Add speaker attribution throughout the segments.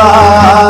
Speaker 1: Bye.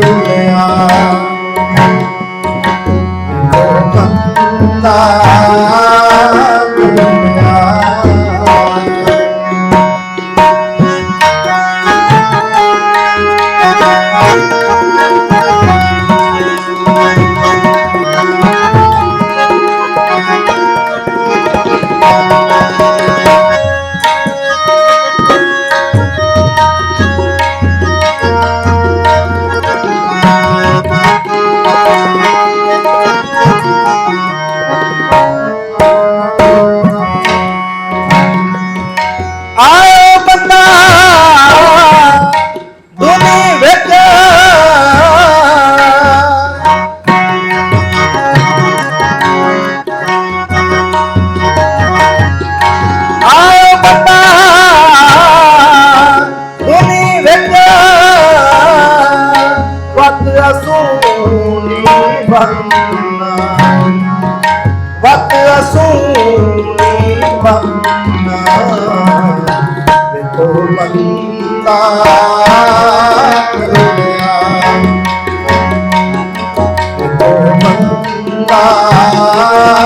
Speaker 1: கருணையா Ah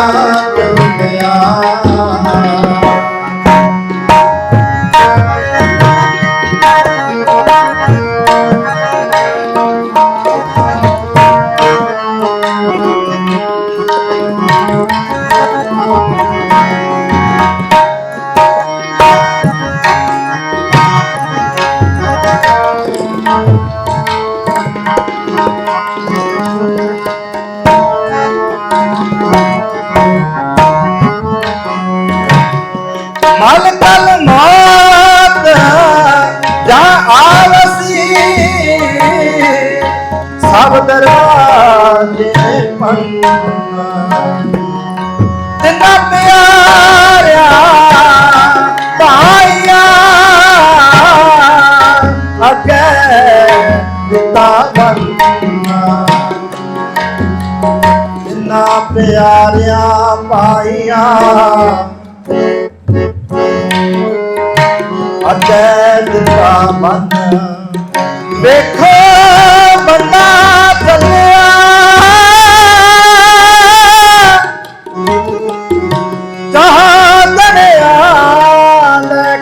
Speaker 1: ਆਵਸੀ ਸਭ ਦਰਵਾਜ਼ੇ ਪੰਨਾ ਤੇਰਾ ਪਿਆਰਿਆ ਭਾਈਆ ਅਗੇ ਪਿਆਰਿਆ ਭਾਈਆ ਅਗੇ ਜਗਤ ਦਾ ਮਨ। ਵੇਖੋ ਬੰਦਾ ਭਲਿਆ ਜਹਾਂ ਦਰਿਆ ਲੈ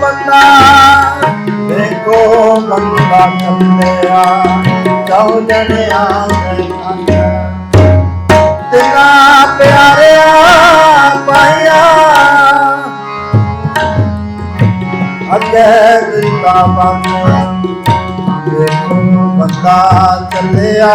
Speaker 1: ਬੰਦਾ, ਵੇਖੋ ਬੰਦਾ ਭਲਿਆ ਜਹਾਂ ਤੇਰਾ ਪਿਆਰੇ ਬਾਬਾ। ਨੂੰ ਦੇਖੋ ਬੰਦਾ ਚੱਲਿਆ।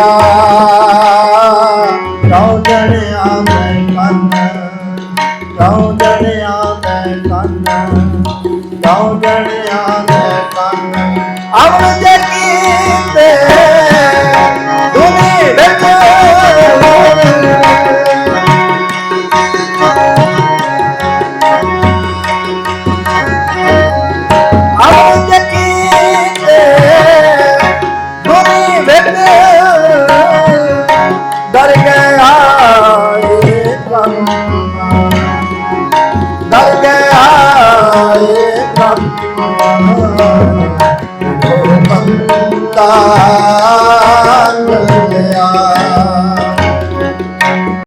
Speaker 1: ਡਰ ਗਿਆ ਏ ਕੰਮ ਉਹ ਬੰਦਾ